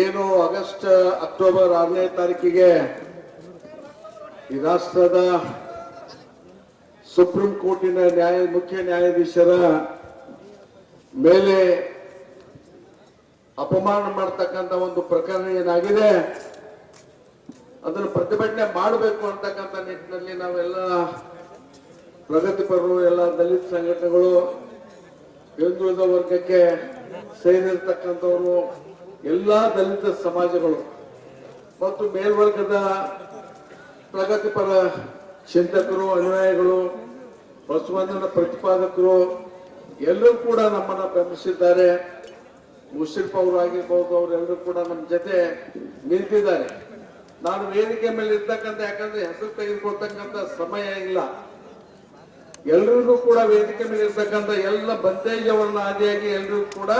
ಏನು August, October ಆರನೇ ತಾರೀಕಿಗೆ ಈ ರಾಷ್ಟ್ರದ ಸುಪ್ರೀಂ ಕೋರ್ಟಿನ ನ್ಯಾಯ, ಮುಖ್ಯ ನ್ಯಾಯಾಧೀಶರ ಮೇಲೆ ಅಪಮಾನ ಮಾಡತಕ್ಕಂತ ಒಂದು ಪ್ರಕರಣ ಏನಾಗಿದೆ, ಅದನ್ನು ಪ್ರತಿಭಟನೆ ಮಾಡಬೇಕು ಅಂತಕ್ಕಂಥ ನಿಟ್ಟಿನಲ್ಲಿ ನಾವೆಲ್ಲ ಪ್ರಗತಿಪರರು ಎಲ್ಲ ದಲಿತ ಸಂಘಟನೆಗಳು, ಹಿಂದುಳಿದ ವರ್ಗಕ್ಕೆ ಸೇರಿರ್ತಕ್ಕಂಥವರು ಎಲ್ಲಾ ದಲಿತ ಸಮಾಜಗಳು ಮತ್ತು ಮೇಲ್ವರ್ಗದ ಪ್ರಗತಿಪರ ಚಿಂತಕರು, ಅನುಯಾಯಿಗಳು, ಬಸವಣ್ಣನ ಪ್ರತಿಪಾದಕರು ಎಲ್ಲರೂ ಕೂಡ ನಮ್ಮನ್ನ ಬೆಂಬಲಿಸಿದ್ದಾರೆ. ಮುಷಿಫ್ ಅವರು ಆಗಿರ್ಬೋದು, ಅವರೆಲ್ಲರೂ ಕೂಡ ನಮ್ಮ ಜೊತೆ ನಿಂತಿದ್ದಾರೆ. ನಾನು ವೇದಿಕೆ ಮೇಲೆ ಇರ್ತಕ್ಕಂಥ, ಯಾಕಂದ್ರೆ ಹೆಸರು ತೆಗೆದುಕೊಳ್ತಕ್ಕಂಥ ಸಮಯ ಇಲ್ಲ. ಎಲ್ರಿಗೂ ಕೂಡ ವೇದಿಕೆ ಮೇಲೆ ಇರ್ತಕ್ಕಂಥ ಎಲ್ಲ ಬಂದೇಜವನ್ನ ಆದಿಯಾಗಿ ಎಲ್ರಿಗೂ ಕೂಡ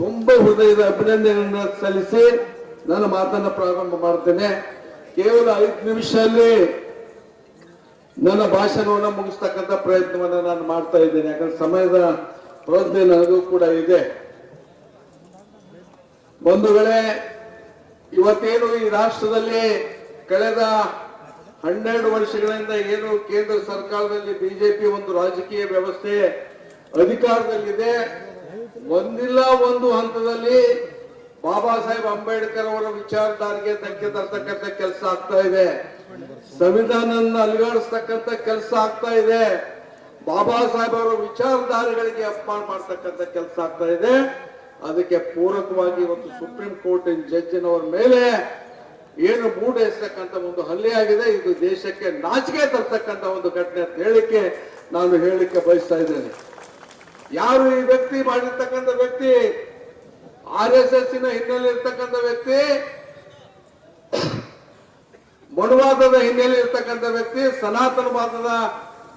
ತುಂಬಾ ಹೃದಯದ ಅಭಿನಂದನೆಯನ್ನು ಸಲ್ಲಿಸಿ ನನ್ನ ಮಾತನ್ನ ಪ್ರಾರಂಭ ಮಾಡ್ತೇನೆ. ಕೇವಲ ಐದು ನಿಮಿಷದಲ್ಲಿ ನನ್ನ ಭಾಷಣವನ್ನ ಮುಗಿಸ್ತಕ್ಕಂಥ ಪ್ರಯತ್ನವನ್ನ ನಾನು ಮಾಡ್ತಾ ಇದ್ದೇನೆ. ಯಾಕಂದ್ರೆ ಸಮಯದ ಪ್ರಜ್ಞೆ ನನಗೂ ಕೂಡ ಇದೆ. ಬಂಧುಗಳೇ ಇವತ್ತೇನು ಈ ರಾಷ್ಟ್ರದಲ್ಲಿ ಕಳೆದ ಹನ್ನೆರಡು ವರ್ಷಗಳಿಂದ ಏನು ಕೇಂದ್ರ ಸರ್ಕಾರದಲ್ಲಿ ಬಿಜೆಪಿ ಒಂದು ರಾಜಕೀಯ ವ್ಯವಸ್ಥೆ ಅಧಿಕಾರದಲ್ಲಿದೆ. ಒಂದಿಲ್ಲ, ಒಂದು ಹಂತದಲ್ಲಿ ಬಾಬಾ ಸಾಹೇಬ್ ಅಂಬೇಡ್ಕರ್ ಅವರ ವಿಚಾರಧಾರೆಗೆ ಧಕ್ಕೆ ತರ್ತಕ್ಕಂಥ ಕೆಲಸ ಆಗ್ತಾ ಇದೆ. ಸಂವಿಧಾನ ಅಲುಗಾಡಿಸ್ತಕ್ಕಂಥ ಕೆಲಸ ಆಗ್ತಾ ಇದೆ. ಬಾಬಾ ಸಾಹೇಬ್ ಅವರ ವಿಚಾರಧಾರೆಗಳಿಗೆ ಅಪಮಾನ ಮಾಡ್ತಕ್ಕಂಥ ಕೆಲಸ ಆಗ್ತಾ ಇದೆ. ಅದಕ್ಕೆ ಪೂರಕವಾಗಿ ಇವತ್ತು ಸುಪ್ರೀಂ ಕೋರ್ಟ್ ಜಡ್ಜಿನವರ ಮೇಲೆ ಏನು ಮೂಡ ಒಂದು ಹಲ್ಲೆ ಆಗಿದೆ. ಇದು ದೇಶಕ್ಕೆ ನಾಚಿಕೆ ತರ್ತಕ್ಕಂಥ ಒಂದು ಘಟನೆ ಅಂತ ಹೇಳಿಕೆ ನಾನು ಹೇಳಲಿಕ್ಕೆ ಬಯಸ್ತಾ ಇದ್ದೇನೆ. ಯಾರು ಈ ವ್ಯಕ್ತಿ ಮಾಡಿರ್ತಕ್ಕಂಥ ವ್ಯಕ್ತಿ? ಆರ್ ಎಸ್ ಎಸ್ನ ಹಿನ್ನೆಲೆ ಇರ್ತಕ್ಕಂಥ ವ್ಯಕ್ತಿ? ಮನುವಾದದ ಹಿನ್ನೆಲೆ ಇರ್ತಕ್ಕಂಥ ವ್ಯಕ್ತಿ ಸನಾತನವಾದದ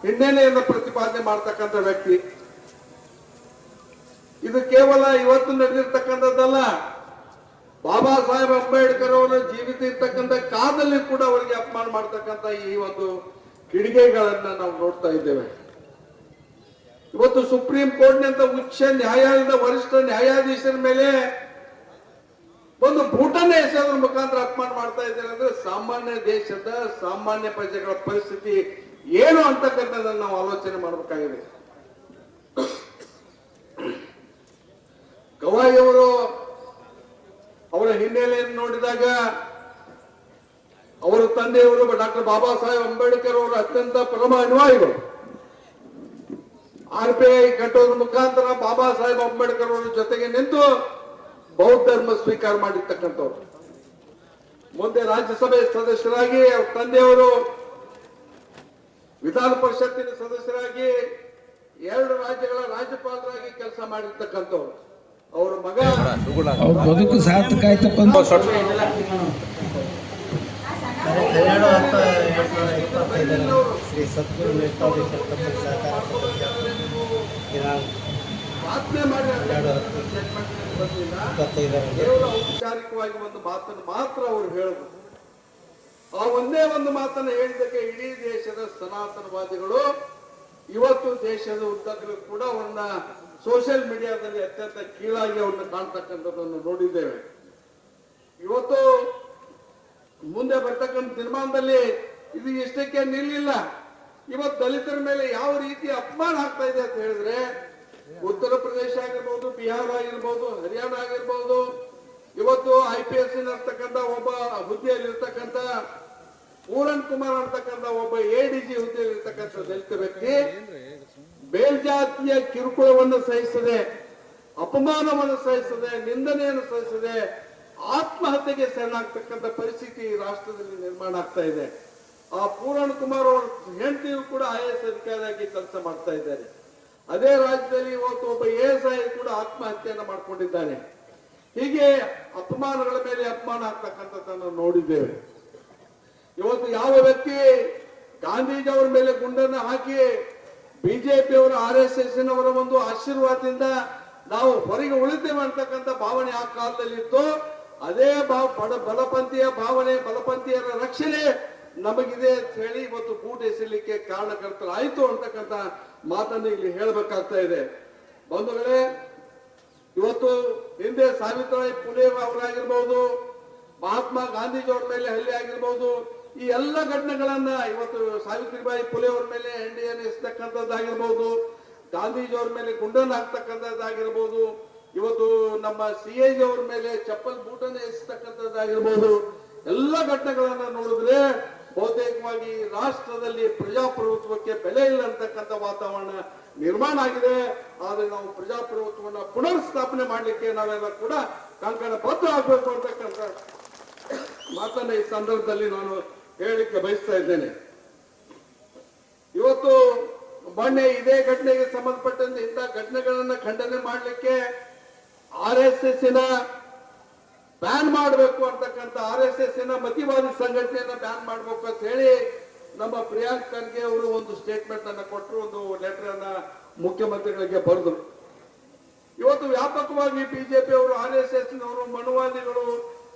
ಹಿನ್ನೆಲೆಯನ್ನು ಪ್ರತಿಪಾದನೆ ಮಾಡ್ತಕ್ಕಂಥ ವ್ಯಕ್ತಿ. ಇದು ಕೇವಲ ಇವತ್ತು ನಡೆದಿರ್ತಕ್ಕಂಥದ್ದಲ್ಲ. ಬಾಬಾ ಸಾಹೇಬ್ ಅಂಬೇಡ್ಕರ್ ಅವರ ಜೀವಿತ ಇರ್ತಕ್ಕಂಥ ಕಾಲದಲ್ಲಿ ಕೂಡ ಅವರಿಗೆ ಅಪಮಾನ ಮಾಡ್ತಕ್ಕಂಥ ಈ ಒಂದು ಕಿಡಿಗೆಗಳನ್ನ ನಾವು ನೋಡ್ತಾ ಇದ್ದೇವೆ. ಇವತ್ತು ಸುಪ್ರೀಂ ಕೋರ್ಟ್ನಿಂದ ಉಚ್ಚ ನ್ಯಾಯಾಲಯದ ವರಿಷ್ಠ ನ್ಯಾಯಾಧೀಶರ ಮೇಲೆ ಒಂದು ಭೂಟನ್ ಹೆಸರು ಮುಖಾಂತರ ಅಪಮಾನ ಮಾಡ್ತಾ ಇದ್ದಾರೆ ಅಂದ್ರೆ ಸಾಮಾನ್ಯ ದೇಶದ ಸಾಮಾನ್ಯ ಪ್ರಜೆಗಳ ಪರಿಸ್ಥಿತಿ ಏನು ಅಂತಕ್ಕಂಥದ್ದನ್ನು ನಾವು ಆಲೋಚನೆ ಮಾಡಬೇಕಾಗಿದೆ. ಗವಾಯಿ ಅವರು ಅವರ ಹಿನ್ನೆಲೆಯನ್ನು ನೋಡಿದಾಗ ಅವರ ತಂದೆಯವರು ಡಾಕ್ಟರ್ ಬಾಬಾ ಸಾಹೇಬ್ ಅಂಬೇಡ್ಕರ್ ಅವರು ಅತ್ಯಂತ ಪರಮ ಅನುಯಾಯಿಗಳು. ಆರ್ ಪಿ ಐ ಕಟ್ಟೋದ್ರ ಮುಖಾಂತರ ಬಾಬಾ ಸಾಹೇಬ್ ಅಂಬೇಡ್ಕರ್ ಅವರ ಜೊತೆಗೆ ನಿಂತು ಬೌದ್ಧ ಧರ್ಮ ಸ್ವೀಕಾರ ಮಾಡಿರ್ತಕ್ಕಂಥವ್ರು. ಮುಂದೆ ರಾಜ್ಯಸಭೆ ಸದಸ್ಯರಾಗಿ ಅವ್ರ ತಂದೆಯವರು ವಿಧಾನ ಪರಿಷತ್ತಿನ ಸದಸ್ಯರಾಗಿ ಎರಡು ರಾಜ್ಯಗಳ ರಾಜ್ಯಪಾಲರಾಗಿ ಕೆಲಸ ಮಾಡಿರ್ತಕ್ಕಂಥವ್ರು. ಅವರ ಮಗ ಅವ್ರ ಬದುಕು ಸಾರ್ಥಕ ಆಯ್ತಪ್ಪ ಅಂತ ಹನ್ನೆರಡು ಹತ್ತು ಎರಡು ಸಾವಿರದ ಶ್ರೀ ಸದ್ಗುರು ಸಹಕಾರ ಔಪಚಾರಿಕವಾಗಿ ಒಂದು ಮಾತನ್ನು ಮಾತ್ರ ಅವರು ಹೇಳಬಹುದು. ಆ ಒಂದೇ ಒಂದು ಮಾತನ್ನು ಹೇಳಿದಕ್ಕೆ ಇಡೀ ದೇಶದ ಸನಾತನವಾದಿಗಳು, ಇವತ್ತು ದೇಶದ ಉದ್ದಕ್ಕೂ ಕೂಡ ಅವನ್ನ ಸೋಷಿಯಲ್ ಮೀಡಿಯಾದಲ್ಲಿ ಅತ್ಯಂತ ಕೀಳಾಗಿ ಅವನ್ನ ಕಾಣ್ತಕ್ಕಂಥದ್ದನ್ನು ನೋಡಿದ್ದೇವೆ. ಇವತ್ತು ಮುಂದೆ ಬರ್ತಕ್ಕಂಥ ತೀರ್ಮಾನದಲ್ಲಿ ಇದು ಇಷ್ಟಕ್ಕೆ ನಿಲ್ಲಿಲ್ಲ. ಇವತ್ತು ದಲಿತರ ಮೇಲೆ ಯಾವ ರೀತಿ ಅಪಮಾನ ಆಗ್ತಾ ಇದೆ ಅಂತ ಹೇಳಿದ್ರೆ, ಉತ್ತರ ಪ್ರದೇಶ ಆಗಿರ್ಬೋದು, ಬಿಹಾರ ಆಗಿರ್ಬೋದು, ಹರಿಯಾಣ ಆಗಿರ್ಬೋದು, ಇವತ್ತು ಐ ಪಿ ಎಸ್ ಇರ್ತಕ್ಕಂಥ ಒಬ್ಬ ಹುದ್ದೆಯಲ್ಲಿ ಇರ್ತಕ್ಕಂಥ ಪೂರನ್ ಕುಮಾರ್ ಅಂತಕ್ಕಂಥ ಒಬ್ಬ ಎ ಡಿ ಜಿ ಹುದ್ದೆಯಲ್ಲಿ ಇರ್ತಕ್ಕಂಥ ದಲಿತ ವ್ಯಕ್ತಿ ಮೇಲ್ಜಾತಿಯ ಕಿರುಕುಳವನ್ನು ಸಹಿಸದೆ, ಅಪಮಾನವನ್ನು ಸಹಿಸದೆ, ನಿಂದನೆಯನ್ನು ಸಹಿಸದೆ, ಆತ್ಮಹತ್ಯೆಗೆ ಶರಣಾಗ್ತಕ್ಕಂಥ ಪರಿಸ್ಥಿತಿ ರಾಷ್ಟ್ರದಲ್ಲಿ ನಿರ್ಮಾಣ ಆಗ್ತಾ ಇದೆ. ಆ ಪೂರಣ್ ಕುಮಾರ್ ಅವರ ಹೆಂಡತಿಯು ಕೂಡ ಐ ಎಸ್ ಅಧಿಕಾರಿಯಾಗಿ ಕೆಲಸ ಮಾಡ್ತಾ ಇದ್ದಾರೆ. ಅದೇ ರಾಜ್ಯದಲ್ಲಿ ಇವತ್ತು ಒಬ್ಬ ಎ ಎಸ್ ಐ ಕೂಡ ಆತ್ಮಹತ್ಯೆಯನ್ನು ಮಾಡ್ಕೊಂಡಿದ್ದಾನೆ. ಹೀಗೆ ಅಪಮಾನಗಳ ಮೇಲೆ ಅಪಮಾನ ಆಗ್ತಕ್ಕಂಥದ್ದನ್ನು ನೋಡಿದ್ದೇವೆ. ಇವತ್ತು ಯಾವ ವ್ಯಕ್ತಿ ಗಾಂಧೀಜಿ ಅವರ ಮೇಲೆ ಗುಂಡನ್ನು ಹಾಕಿ ಬಿಜೆಪಿ ಅವರ, ಆರ್ ಎಸ್ ಎಸ್ ಅವರ ಒಂದು ಆಶೀರ್ವಾದದಿಂದ ನಾವು ಹೊರಗೆ ಉಳಿತೇವೆ ಅಂತಕ್ಕಂಥ ಭಾವನೆ ಆ ಕಾಲದಲ್ಲಿ ಇತ್ತು ಅದೇ ಬಲಪಂಥೀಯ ಭಾವನೆ, ಬಲಪಂಥೀಯರ ರಕ್ಷಣೆ ನಮಗಿದೆ ಅಂತ ಹೇಳಿ ಇವತ್ತು ಕೂಟ ಎಸಲಿಕ್ಕೆ ಕಾರಣಕರ್ತರಾಯ್ತು ಅಂತಕ್ಕಂಥ ಮಾತನ್ನು ಇಲ್ಲಿ ಹೇಳಬೇಕಾಗ್ತಾ ಇದೆ. ಬಂಧುಗಳೇ, ಇವತ್ತು ಹಿಂದೆ ಸಾವಿತ್ರಿಬಾಯಿ ಪುಲೆ ಅವರಾಗಿರ್ಬಹುದು ಮಹಾತ್ಮ ಗಾಂಧೀಜಿಯವ್ರ ಮೇಲೆ ಹಳ್ಳಿ ಆಗಿರ್ಬಹುದು ಈ ಎಲ್ಲ ಘಟನೆಗಳನ್ನ ಇವತ್ತು ಸಾವಿತ್ರಿಬಾಯಿ ಪುಲೆ ಅವರ ಮೇಲೆ ಹೆಂಡಿಯನ್ನು ಗಾಂಧೀಜಿ ಗಾಂಧೀಜಿಯವ್ರ ಮೇಲೆ ಗುಂಡನ್ನು ಹಾಕ್ತಕ್ಕಂಥದ್ದಾಗಿರ್ಬಹುದು ಇವತ್ತು ನಮ್ಮ ಸಿ ಎ ಅವ್ರ ಮೇಲೆ ಚಪ್ಪಲ್ ಬೂಟನ್ನು ಎಸ್ತಕ್ಕಂಥದ್ದಾಗಿರ್ಬಹುದು ಎಲ್ಲ ಘಟನೆಗಳನ್ನ ನೋಡಿದ್ರೆ ಬಹುತೇಕವಾಗಿ ರಾಷ್ಟ್ರದಲ್ಲಿ ಪ್ರಜಾಪ್ರಭುತ್ವಕ್ಕೆ ಬೆಲೆ ಇಲ್ಲ ಅಂತಕ್ಕಂಥ ವಾತಾವರಣ ನಿರ್ಮಾಣ ಆಗಿದೆ. ಆದ್ರೆ ನಾವು ಪ್ರಜಾಪ್ರಭುತ್ವವನ್ನ ಪುನರ್ ಸ್ಥಾಪನೆ ಮಾಡಲಿಕ್ಕೆ ನಾವೆಲ್ಲ ಕೂಡ ಕಂಕಣ ಬದ್ಧ ಆಗ್ಬೇಕು ಅಂತಕ್ಕಂಥ ಮಾತನ್ನ ಈ ಸಂದರ್ಭದಲ್ಲಿ ನಾನು ಹೇಳಲಿಕ್ಕೆ ಬಯಸ್ತಾ ಇದ್ದೇನೆ. ಇವತ್ತು ಮೊನ್ನೆ ಇದೇ ಘಟನೆಗೆ ಸಂಬಂಧಪಟ್ಟಂತೆ ಇಂಥ ಘಟನೆಗಳನ್ನ ಖಂಡನೆ ಮಾಡಲಿಕ್ಕೆ ಆರ್ ಎಸ್ ಎಸ್ನ ಬ್ಯಾನ್ ಮಾಡಬೇಕು ಅಂತಕ್ಕಂಥ ಆರ್ ಎಸ್ ಎಸ್ನ ಮತಿವಾದಿ ಸಂಘಟನೆಯನ್ನ ಬ್ಯಾನ್ ಮಾಡಬೇಕು ಅಂತ ಹೇಳಿ ನಮ್ಮ ಪ್ರಿಯಾಂಕ್ ಖರ್ಗೆ ಅವರು ಒಂದು ಸ್ಟೇಟ್ಮೆಂಟ್ ಅನ್ನ ಕೊಟ್ಟರು ಒಂದು ಲೆಟರ್ ಅನ್ನ ಮುಖ್ಯಮಂತ್ರಿಗಳಿಗೆ ಬರೆದ್ರು. ಇವತ್ತು ವ್ಯಾಪಕವಾಗಿ ಬಿಜೆಪಿ ಅವರು, ಆರ್ ಎಸ್ ಎಸ್ ನವರು ಮನುವಾದಿಗಳು,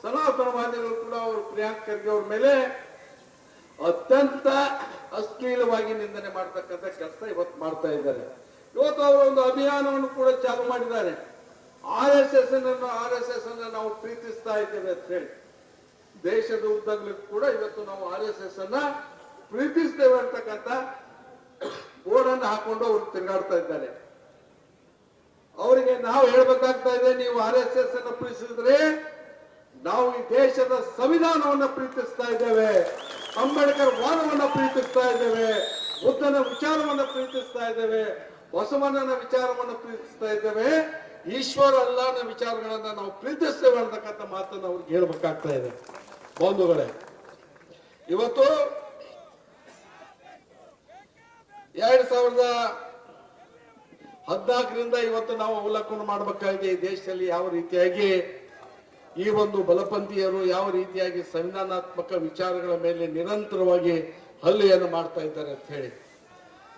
ಸನಾತನವಾದಿಗಳು ಕೂಡ ಅವರು ಪ್ರಿಯಾಂಕ್ ಖರ್ಗೆ ಅವ್ರ ಮೇಲೆ ಅತ್ಯಂತ ಅಶ್ಲೀಲವಾಗಿ ನಿಂದನೆ ಮಾಡ್ತಕ್ಕಂಥ ಕೆಲಸ ಇವತ್ತು ಮಾಡ್ತಾ ಇದ್ದಾರೆ. ಇವತ್ತು ಅವರು ಒಂದು ಅಭಿಯಾನವನ್ನು ಕೂಡ ಚಾಲು ಮಾಡಿದ್ದಾರೆ. ಆರ್ ಎಸ್ ಎಸ್ ಅನ್ನು, ಆರ್ ಎಸ್ ಎಸ್ ಅನ್ನ ನಾವು ಪ್ರೀತಿಸ್ತಾ ಇದ್ದೇವೆ ಅಂತ ಹೇಳಿ. ದೇಶದ ಉದ್ದಗಲಕ್ಕೂ ಕೂಡ ಇವತ್ತು ನಾವು ಆರ್ ಎಸ್ ಎಸ್ ಅನ್ನ ಪ್ರೀತಿಸ್ತೇವೆ ಅಂತಕ್ಕಂಥ ಬೋರ್ಡ್ ಅನ್ನು ಹಾಕೊಂಡು ಅವ್ರು ತಿರುಗಾಡ್ತಾ ಇದ್ದಾರೆ. ಅವರಿಗೆ ನಾವು ಹೇಳ್ಬೇಕಾಗ್ತಾ ಇದೆ, ನೀವು ಆರ್ ಎಸ್ ಎಸ್ ಅನ್ನು ಪ್ರೀತಿಸಿದ್ರೆ ನಾವು ಈ ದೇಶದ ಸಂವಿಧಾನವನ್ನು ಪ್ರೀತಿಸ್ತಾ ಇದ್ದೇವೆ. ಅಂಬೇಡ್ಕರ್ ವಾದವನ್ನ ಪ್ರೀತಿಸ್ತಾ ಇದ್ದೇವೆ. ಬುದ್ಧನ ವಿಚಾರವನ್ನ ಪ್ರೀತಿಸ್ತಾ ಇದ್ದೇವೆ. ಬಸವಣ್ಣನ ವಿಚಾರವನ್ನು ಪ್ರೀತಿಸ್ತಾ ಇದ್ದೇವೆ. ಈಶ್ವರ ಅಲ್ಲನ ವಿಚಾರಗಳನ್ನ ನಾವು ಪ್ರೀತಿಸ್ತೇವೆ ಅಂತಕ್ಕಂಥ ಮಾತನ್ನ ಅವ್ರಿಗೆ ಹೇಳ್ಬೇಕಾಗ್ತಾ ಇದೆ. ಬಂಧುಗಳೇ, ಇವತ್ತು ಎರಡ್ ಸಾವಿರದ ಹದಿನಾಲ್ಕರಿಂದ ಇವತ್ತು ನಾವು ಅವಲೋಕನ ಮಾಡಬೇಕಾಗಿದೆ ಈ ದೇಶದಲ್ಲಿ ಯಾವ ರೀತಿಯಾಗಿ ಈ ಒಂದು ಬಲಪಂಥೀಯರು, ಯಾವ ರೀತಿಯಾಗಿ ಸಂವಿಧಾನಾತ್ಮಕ ವಿಚಾರಗಳ ಮೇಲೆ ನಿರಂತರವಾಗಿ ಹಲ್ಲೆಯನ್ನು ಮಾಡ್ತಾ ಇದ್ದಾರೆ ಅಂತ ಹೇಳಿ.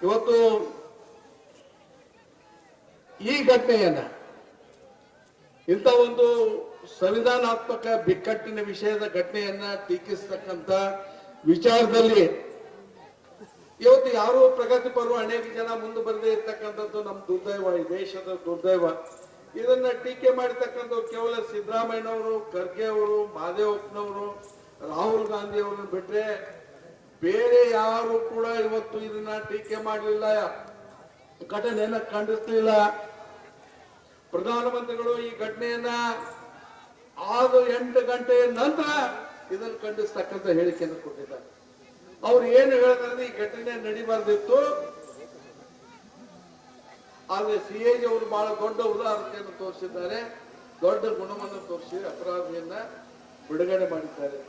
ಇವತ್ತು ಈ ಘಟನೆಯನ್ನ ಇಂಥ ಒಂದು ಸಂವಿಧಾನಾತ್ಮಕ ಬಿಕ್ಕಟ್ಟಿನ ವಿಷಯದ ಘಟನೆಯನ್ನ ಟೀಕಿಸ್ತಕ್ಕಂಥ ವಿಚಾರದಲ್ಲಿ ಇವತ್ತು ಯಾರು ಪ್ರಗತಿಪರರು ಅನೇಕ ಜನ ಮುಂದೆ ಬರದೇ ಇರ್ತಕ್ಕಂಥದ್ದು ನಮ್ಮ ದುರ್ದೈವ, ಈ ದೇಶದ ದುರ್ದೈವ. ಇದನ್ನ ಟೀಕೆ ಮಾಡಿರ್ತಕ್ಕಂಥ ಕೇವಲ ಸಿದ್ದರಾಮಯ್ಯನವರು, ಖರ್ಗೆ ಅವರು, ಮಾದೇವಪ್ಪನವರು, ರಾಹುಲ್ ಗಾಂಧಿ ಅವರನ್ನು ಬಿಟ್ರೆ ಬೇರೆ ಯಾರು ಕೂಡ ಇವತ್ತು ಇದನ್ನ ಟೀಕೆ ಮಾಡಲಿಲ್ಲ. ಘಟನೆಯನ್ನ ಖಂಡಿಸ್ಲಿಲ್ಲ. ಪ್ರಧಾನಮಂತ್ರಿಗಳು ಈ ಘಟನೆಯನ್ನ ಆರು ಎಂಟು ಗಂಟೆ ನಂತರ ಇದನ್ನು ಖಂಡಿಸ್ತಕ್ಕಂಥ ಹೇಳಿಕೆಯನ್ನು ಕೊಟ್ಟಿದ್ದಾರೆ. ಅವ್ರು ಏನು ಹೇಳಿದ್ರೆ ಈ ಘಟನೆ ನಡಿಬಾರ್ದಿತ್ತು. ಆದ್ರೆ ಸಿ ಎ ಅವರು ಬಹಳ ದೊಡ್ಡ ಉದಾಹರಣೆಯನ್ನು ತೋರಿಸಿದ್ದಾರೆ. ದೊಡ್ಡ ಗುಣವನ್ನು ತೋರಿಸಿ ಅಪರಾಧಿಯನ್ನ ಬಿಡುಗಡೆ ಮಾಡಿದ್ದಾರೆ.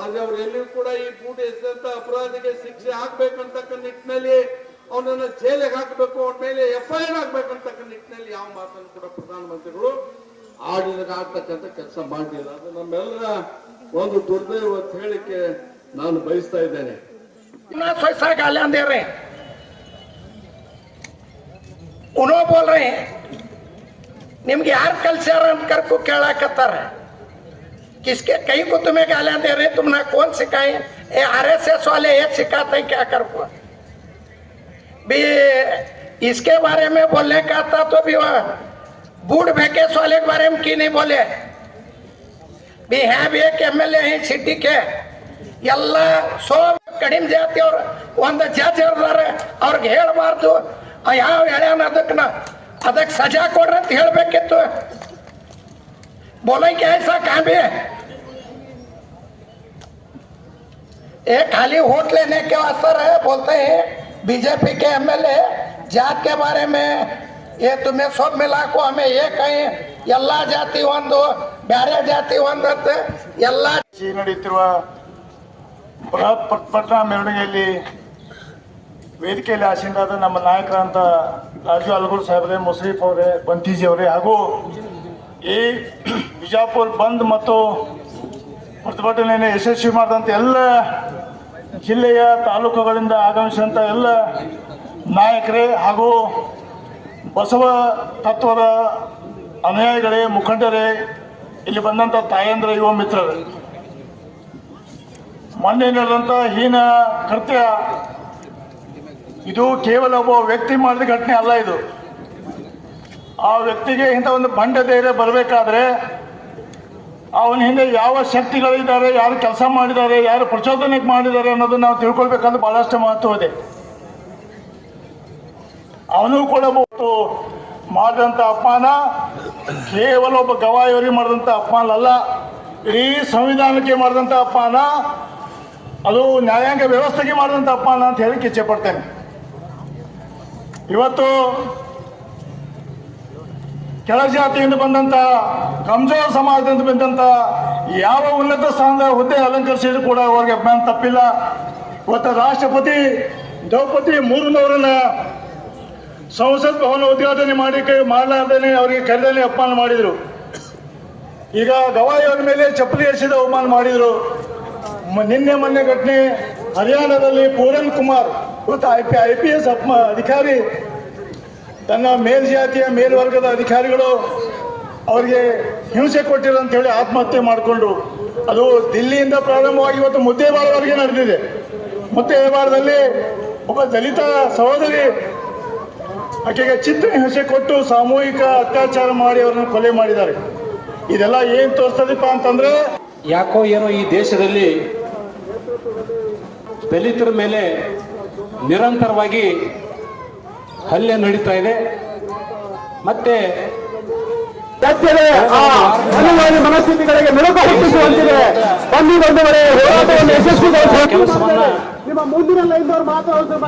ಆದ್ರೆ ಅವ್ರು ಎಲ್ಲಿಯೂ ಕೂಡ ಈ ಬೂಟಿ ಎಸೆದಂತ ಅಪರಾಧಿಗೆ ಶಿಕ್ಷೆ ಹಾಕ್ಬೇಕಂತಕ್ಕ ನಿಟ್ಟಿನಲ್ಲಿ ಅವನನ್ನ ಜೈಲಿಗೆ ಹಾಕಬೇಕು, ಅವನ ಮೇಲೆ ಎಫ್ ಐ ಆರ್ ಆಗ್ಬೇಕಂತಕ್ಕ ನಿಟ್ಟಿನಲ್ಲಿ ಯಾವ ಮಾತನ್ನು ಕೂಡ ಪ್ರಧಾನಮಂತ್ರಿಗಳು ಆಡಿದಾಗ ಆಗ್ತಕ್ಕಂಥ ಕೆಲಸ ಮಾಡಲಿಲ್ಲ ಅದು ನಮ್ಮೆಲ್ಲರ ಒಂದು ದುರ್ದೈವ ಅಂತ ಹೇಳಿಕೆ ನಾನು ಬಯಸ್ತಾ ಇದ್ದೇನೆ ना पैसा गालियां दे रहे हैं उन्होंने बोल रहे हैं ನಿಮ್ಗೆ ಯಾರು ಕಲ್ಸ್ಯಾರ ಅಂತ ಕರ್ಕು ಕೇಳಾಕತ್ತಾರ किसके कहीं को तुम्हें गालियां दे रहे हैं तुमने कौन सिखाए ए आरएसएस वाले ये सिखाते हैं क्या कर को भी इसके बारे में बोलने का था तो भी वह बूढ़ भैकेस वाले के बारे में की नहीं बोले भी हैं भी एक ಎಮ್ ಎಲ್ ಎ ಸಿಟಿಗೆ ಎಲ್ಲ ಸೋ ಕಡಿಮೆ ಜಾತಿಯವ್ರು ಒಂದು ಜಡ್ಜ್ ಇರ್ದಾರೆ ಅವ್ರಿಗೆ ಹೇಳಬಾರ್ದು ಯಾವ ಹೇಳ್ಯಾನ ಅದಕ್ಕೆ ನಾ ಅದಕ್ಕೆ ಸಜಾ ಕೊಡ್ರಿ ಅಂತ ಹೇಳ್ಬೇಕಿತ್ತು बोले क्या ऐसा कहाँ भी है ये खाली वोट लेने के वास्ते रहे बोलते हैं बीजेपी के एमएलए ಜಾತ್ ಬಾರೆ ಮೇ, ಏ ತುಮೆ ಸೊಬ್ ಮಿಲಾಕು ಆಮೆ ಏಕೈ ಎಲ್ಲ ಜಾತಿ ಒಂದು, ಬ್ಯಾರೆ ಜಾತಿ ಒಂದಂತ ಎಲ್ಲ ನಡೆಯುತ್ತಿರುವ ಬೃಹತ್ ಪಟ್ಪಟ್ಟ ಮೆರವಣಿಗೆಯಲ್ಲಿ ವೇದಿಕೆಯಲ್ಲಿ ಆಸೀನರಾದ ನಮ್ಮ ನಾಯಕರಂತ ರಾಜು ಅಲ್ಗೂರ್ ಸಾಹೇಬ್ರೆ ಮುಸೀಫ್ ಅವರೇ, ಬಂತೀಜಿ ಅವರೇ, ಹಾಗೂ ಈ ಬಿಜಾಪುರ್ ಬಂದ್ ಮತ್ತು ಪ್ರತಿಭಟನೆಯನ್ನು ಯಶಸ್ವಿ ಮಾಡಿದಂಥ ಎಲ್ಲ ಜಿಲ್ಲೆಯ ತಾಲೂಕುಗಳಿಂದ ಆಗಮಿಸಿದಂಥ ಎಲ್ಲ ನಾಯಕರೇ ಹಾಗೂ ಬಸವ ತತ್ವದ ಅನುಯಾಯಿಗಳೇ, ಮುಖಂಡರೇ, ಇಲ್ಲಿ ಬಂದಂಥ ತಾಯಂದ್ರ, ಯುವ ಮಿತ್ರರೇ. ಮೊನ್ನೆ ನಡೆದಂಥ ಹೀನ ಕೃತ್ಯ, ಇದು ಕೇವಲ ಒಬ್ಬ ವ್ಯಕ್ತಿ ಮಾಡಿದ ಘಟನೆ ಅಲ್ಲ ಇದು. ಆ ವ್ಯಕ್ತಿಗೆ ಇಂಥ ಒಂದು ಬಂಡ ಧೈರ್ಯ ಬರಬೇಕಾದ್ರೆ ಅವನ ಹಿಂದೆ ಯಾವ ಶಕ್ತಿಗಳಿದ್ದಾರೆ, ಯಾರು ಕೆಲಸ ಮಾಡಿದ್ದಾರೆ, ಯಾರು ಪ್ರಚೋದನೆ ಮಾಡಿದ್ದಾರೆ ಅನ್ನೋದನ್ನ ನಾವು ತಿಳ್ಕೊಳ್ಬೇಕಂದ್ರೆ ಬಹಳಷ್ಟು ಮಹತ್ವ ಇದೆ. ಅವನು ಕೂಡ ಮಾಡಿದಂಥ ಅಪಮಾನ ಕೇವಲ ಒಬ್ಬ ಗವಾಯಿಯವರಿಗೆ ಮಾಡಿದಂಥ ಅಪಮಾನ ಅಲ್ಲ. ಇಡೀ ಸಂವಿಧಾನಕ್ಕೆ ಮಾಡಿದಂಥ ಅಪಮಾನ, ಅದು ನ್ಯಾಯಾಂಗ ವ್ಯವಸ್ಥೆಗೆ ಮಾಡಿದಂಥ ಅಪಮಾನ ಅಂತ ಹೇಳಿ ಇಚ್ಛೆ ಪಡ್ತೇನೆ. ಇವತ್ತು ಕೆಳ ಜಾತಿಯಿಂದ ಬಂದಂಥ ಕಮ್ಜೋರ್ ಸಮಾಜದಿಂದ ಬಂದಂಥ ಯಾವ ಉನ್ನತ ಸ್ಥಾನದ ಹುದ್ದೆ ಅಲಂಕರಿಸಿದ್ರು ಕೂಡ ಅವ್ರಿಗೆ ಅಭಿಮಾನ ತಪ್ಪಿಲ್ಲ. ಇವತ್ತು ರಾಷ್ಟ್ರಪತಿ, ದ್ರೌಪದಿ ಮುರ್ಮುರವರನ್ನ ಸಂಸತ್ ಭವನ ಉದ್ಘಾಟನೆ ಮಾಡಿ ಮಾಡಲಾರ್ದೇನೆ ಅವರಿಗೆ ಕರೆದಲ್ಲಿ ಅಪಮಾನ ಮಾಡಿದರು. ಈಗ ಗವಾಯಿ ಅವರ ಮೇಲೆ ಚಪ್ಪಲಿ ಎಸೆದ ಅವಮಾನ ಮಾಡಿದರು. ನಿನ್ನೆ ಮೊನ್ನೆ ಘಟನೆ ಹರಿಯಾಣದಲ್ಲಿ ಪೂರನ್ ಕುಮಾರ್ ಮೃತ I P I P S ಅಧಿಕಾರಿ, ತನ್ನ ಮೇಲ್ಜಾತಿಯ ಮೇಲ್ವರ್ಗದ ಅಧಿಕಾರಿಗಳು ಅವರಿಗೆ ಹಿಂಸೆ ಕೊಟ್ಟಿರೋ ಅಂತ ಹೇಳಿ ಆತ್ಮಹತ್ಯೆ ಮಾಡಿಕೊಂಡ್ರು ಅದು ದಿಲ್ಲಿಯಿಂದ ಪ್ರಾರಂಭವಾಗಿ ಇವತ್ತು ಮುದ್ದೇಬಾಳವರೆಗೆ ನಡೆದಿದೆ. ಮುದ್ದೇಬಾಳದಲ್ಲಿ ಒಬ್ಬ ದಲಿತ ಸಹೋದರಿ ಆಕೆಗೆ ಚಿತ್ರ ಹಿಂಸೆ ಕೊಟ್ಟು ಸಾಮೂಹಿಕ ಅತ್ಯಾಚಾರ ಮಾಡಿ ಅವರನ್ನು ಕೊಲೆ ಮಾಡಿದ್ದಾರೆ. ಇದೆಲ್ಲ ಏನ್ ತೋರಿಸ್ತದಪ್ಪ ಅಂತಂದ್ರೆ ಯಾಕೋ ಏನೋ ಈ ದೇಶದಲ್ಲಿ ದಲಿತರ ಮೇಲೆ ನಿರಂತರವಾಗಿ ಹಲ್ಲೆ ನಡೀತಾ ಇದೆ. ಮತ್ತೆ ಮನಸ್ಥಿತಿಗಳಿಗೆ ಮೆಲುಕು ಹೆಚ್ಚಿಸುವಂತಿದೆ ಬನ್ನಿ ಬಂಧುಗಳೇ ಹೋರಾಟವನ್ನು ಯಶಸ್ವಿಗೊಳಿಸುವ ಕೆಲಸವನ್ನ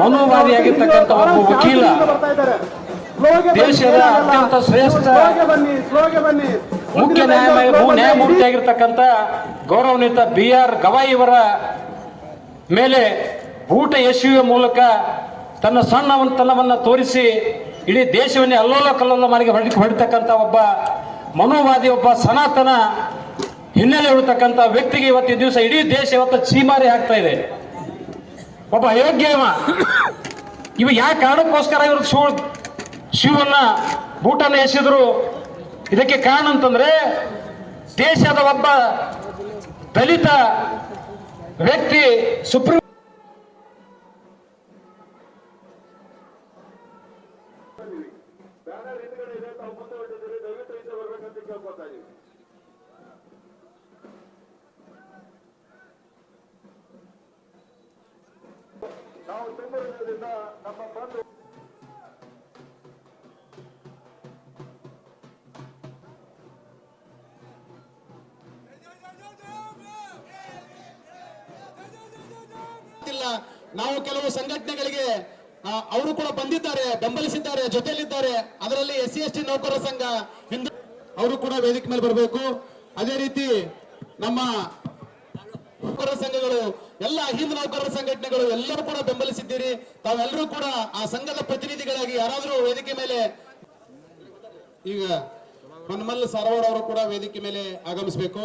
ಮನೋವಾದಿಯಾಗಿರ್ತಕ್ಕಂಥ ಒಬ್ಬ ವಕೀಲ ದೇಶದ ಅತ್ಯಂತ ಶ್ರೇಷ್ಠ ಮುಖ್ಯ ನ್ಯಾಯ ನ್ಯಾಯಮೂರ್ತಿಯಾಗಿರ್ತಕ್ಕಂಥ ಗೌರವಾನ್ವಿತ ಬಿ ಆರ್ ಗವಾಯಿ ಅವರ ಮೇಲೆ ಊಟ ಎಸೆಯುವ ಮೂಲಕ ತನ್ನ ಸಣ್ಣತನವನ್ನು ತೋರಿಸಿ ಇಡೀ ದೇಶವನ್ನೇ ಅಲ್ಲೋಲ ಕಲ್ಲೋಲ ಮನೆಗೆ ಹೊಡಿ ಹೊಡಿತಕ್ಕಂಥ ಒಬ್ಬ ಮನೋವಾದಿ ಒಬ್ಬ ಸನಾತನ ಹಿನ್ನೆಲೆ ಇರತಕ್ಕಂಥ ವ್ಯಕ್ತಿಗೆ ಇವತ್ತಿನ ದಿವಸ ಇಡೀ ದೇಶ ಇವತ್ತು ಚೀಮಾರಿ ಆಗ್ತಾ ಇದೆ. ಒಬ್ಬ ಅಯೋಗ್ಯ ಇವ. ಇವ ಯಾವ ಕಾರಣಕ್ಕೋಸ್ಕರ ಇವರು ಶಿವ ಶಿವನ್ನ ಬೂಟನ್ನ ಎಸೆದ್ರು? ಇದಕ್ಕೆ ಕಾರಣ ಅಂತಂದ್ರೆ, ದೇಶದ ಒಬ್ಬ ದಲಿತ ವ್ಯಕ್ತಿ ಸುಪ್ರೀಂ ಇಲ್ಲ, ನಾವು ಕೆಲವು ಸಂಘಟನೆಗಳಿಗೆ ಅವರು ಕೂಡ ಬಂದಿದ್ದಾರೆ, ಬೆಂಬಲಿಸಿದ್ದಾರೆ, ಜೊತೆಯಲ್ಲಿದ್ದಾರೆ. ಅದರಲ್ಲಿ ಎಸ್ ಸಿ, ಎಸ್ ಟಿ ನೌಕರರ ಸಂಘ, ಹಿಂದೂ ಅವರು ಕೂಡ ವೇದಿಕೆ ಮೇಲೆ ಬರಬೇಕು. ಅದೇ ರೀತಿ ನಮ್ಮ ನೌಕರರ ಸಂಘಗಳು ಎಲ್ಲ ಅಹಿಂದ ನೌಕರರ ಸಂಘಟನೆಗಳು ಎಲ್ಲರೂ ಕೂಡ ಬೆಂಬಲಿಸಿದ್ದೀರಿ. ತಾವೆಲ್ಲರೂ ಕೂಡ ಆ ಸಂಘದ ಪ್ರತಿನಿಧಿಗಳಾಗಿ ಯಾರಾದರೂ ವೇದಿಕೆ ಮೇಲೆ ಈಗ ಹೊನ್ಮಲ್ ಸಾರವಾಡ್ ಅವರು ಕೂಡ ವೇದಿಕೆ ಮೇಲೆ ಆಗಮಿಸಬೇಕು.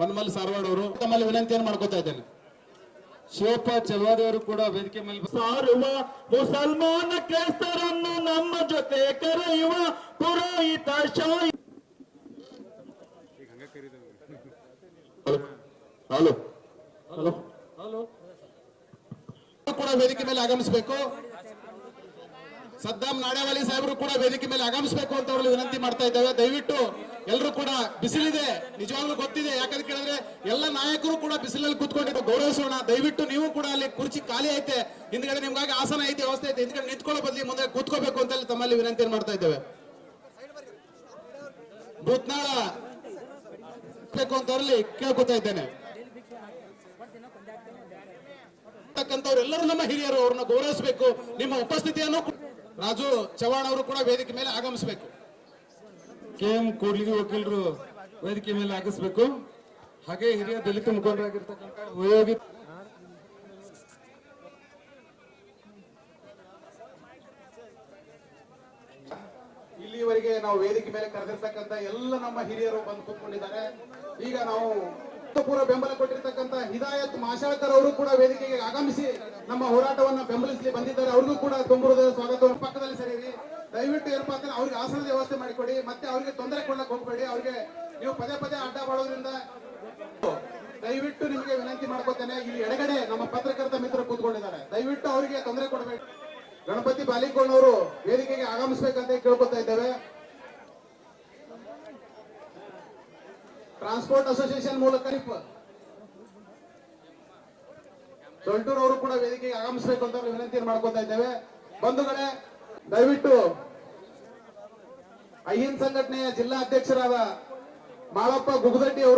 ಹೊನ್ಮಲ್ ಸಾರವಾಡ್ ಅವರು ತಮ್ಮಲ್ಲಿ ವಿನಂತಿಯನ್ನು ಮಾಡ್ಕೋತಾ ಇದ್ದೇನೆ. ಶಿವಪ್ಪ ಚಲವಾದಿ ಅವರು ಕೂಡ ವೇದಿಕೆ ಮೇಲೆ ಸಾರುವ ಮುಸಲ್ಮಾನ ಕ್ರೈಸ್ತರನ್ನು ನಮ್ಮ ಜೊತೆ ಕರೆಯುವ ಪುರೋಹಿತ ಶಾಹಿ ಹಲೋ. ಹಲೋ. ಕೂಡ ವೇದಿಕೆ ಮೇಲೆ ಆಗಮಿಸಬೇಕು. ಸದ್ದಾಂ ನಾಡೇವಾಲಿ ಸಾಹೇಬರು ಕೂಡ ವೇದಿಕೆ ಮೇಲೆ ಆಗಮಿಸಬೇಕು ಅಂತ ಅವರಲ್ಲಿ ವಿನಂತಿ ಮಾಡ್ತಾ ಇದ್ದೇವೆ. ದಯವಿಟ್ಟು ಎಲ್ಲರೂ ಕೂಡ ಬಿಸಿಲಿದೆ. ನಿಜವಾಗ್ಲೂ ಗೊತ್ತಿದೆ. ಯಾಕಂತ ಕೇಳಿದ್ರೆ ಎಲ್ಲ ನಾಯಕರು ಕೂಡ ಬಿಸಿಲಲ್ಲಿ ಕೂತ್ಕೊಂಡಿದ್ದು ಗೌರವಿಸೋಣ. ದಯವಿಟ್ಟು ನೀವು ಕೂಡ ಅಲ್ಲಿ ಕುರ್ಚಿ ಖಾಲಿ ಐತೆ. ಹಿಂದ್ಗಡೆ ನಿಮ್ಗಾಗಿ ಆಸನ ಐತೆ, ವ್ಯವಸ್ಥೆ ಐತೆ. ಹಿಂದ್ಗಡೆ ನಿಂತ್ಕೊಳ್ಳೋ ಬದಲಿ ಮುಂದೆ ಕೂತ್ಕೋಬೇಕು ಅಂತ ತಮ್ಮಲ್ಲಿ ವಿನಂತಿ ಮಾಡ್ತಾ ಇದ್ದೇವೆ. ಭೂತ್ನಾಳ ಬೇಕು ಅಂತ ಅವರಲ್ಲಿ ಕೇಳ್ಕೊತಾ ಇದ್ದೇನೆ. ಎಲ್ಲರೂ ನಮ್ಮ ಹಿರಿಯರು ಅವ್ರನ್ನ ಗೌರವಿಸಬೇಕು. ನಿಮ್ಮ ಉಪಸ್ಥಿತಿಯನ್ನು ರಾಜು ಚವಾಣ್ ಅವರು ಕೂಡ ವೇದಿಕೆ ಮೇಲೆ ಆಗಮಿಸಬೇಕು. ಕೆ ಎಂ ಕೂಡ್ಲಿಗಿ ವಕೀಲರು ವೇದಿಕೆ ಮೇಲೆ ಆಗಮಿಸಬೇಕು ಹಾಗೆ ಹಿರಿಯ ದಲಿತ ಮುಖಂಡರಾಗಿರ್ತಕ್ಕಂಥ ಉಪಯೋಗಿ ಇಲ್ಲಿವರೆಗೆ ನಾವು ವೇದಿಕೆ ಮೇಲೆ ಕರೆದಿರ್ತಕ್ಕಂಥ ಎಲ್ಲ ನಮ್ಮ ಹಿರಿಯರು ಬಂದು ಕೂತ್ಕೊಂಡಿದ್ದಾರೆ. ಈಗ ನಾವು ಪೂರ್ವ ಬೆಂಬಲ ಕೊಟ್ಟಿರ್ತಕ್ಕಂಥ ಹಿದಾಯತ್ ಮಾಶಾಳ್ಕರ್ ಅವರು ಕೂಡ ವೇದಿಕೆಗೆ ಆಗಮಿಸಿ ನಮ್ಮ ಹೋರಾಟವನ್ನ ಬೆಂಬಲಿಸಲಿ ಬಂದಿದ್ದಾರೆ. ಅವ್ರಿಗೂ ಕೂಡ ತುಂಬುರದ ಸ್ವಾಗತ ಪಕ್ಕದಲ್ಲಿ ಸರಿಯಿರಿ. ದಯವಿಟ್ಟು ಏನಪ್ಪಾ ಅಂದ್ರೆ ಅವ್ರಿಗೆ ಆಸನದ ವ್ಯವಸ್ಥೆ ಮಾಡಿಕೊಡಿ. ಮತ್ತೆ ಅವ್ರಿಗೆ ತೊಂದರೆ ಕೊಡಕ್ಕೆ ಹೋಗ್ಬೇಡಿ. ಅವ್ರಿಗೆ ನೀವು ಪದೇ ಪದೇ ಅಡ್ಡ ಮಾಡೋದ್ರಿಂದ ದಯವಿಟ್ಟು ನಿಮಗೆ ವಿನಂತಿ ಮಾಡ್ಕೋತೇನೆ. ಇಲ್ಲಿ ಎಡಗಡೆ ನಮ್ಮ ಪತ್ರಕರ್ತ ಮಿತ್ರರು ಕೂತ್ಕೊಂಡಿದ್ದಾರೆ. ದಯವಿಟ್ಟು ಅವರಿಗೆ ತೊಂದರೆ ಕೊಡಬೇಡಿ. ಗಣಪತಿ ಬಾಲಿಕೋಣ್ ವೇದಿಕೆಗೆ ಆಗಮಿಸ್ಬೇಕಂತ ಕೇಳ್ಕೊತಾ ಇದ್ದೇವೆ. ಟ್ರಾನ್ಸ್ಪೋರ್ಟ್ ಅಸೋಸಿಯೇಷನ್ ಮೂಲಕ ಸೊಲ್ಟೂರ್ ಅವರು ಕೂಡ ವೇದಿಕೆಗೆ ಆಗಮಿಸಬೇಕು ಅಂತ ವಿನಂತಿಯನ್ನು ಮಾಡ್ಕೊತಾ ಇದ್ದೇವೆ. ಬಂಧುಗಳೇ, ದಯವಿಟ್ಟು ಅಹಿಂದ ಸಂಘಟನೆಯ ಜಿಲ್ಲಾ ಅಧ್ಯಕ್ಷರಾದ ಮಾಳಪ್ಪ ಗುಗ್ಗದಡ್ಡಿ ಅವರು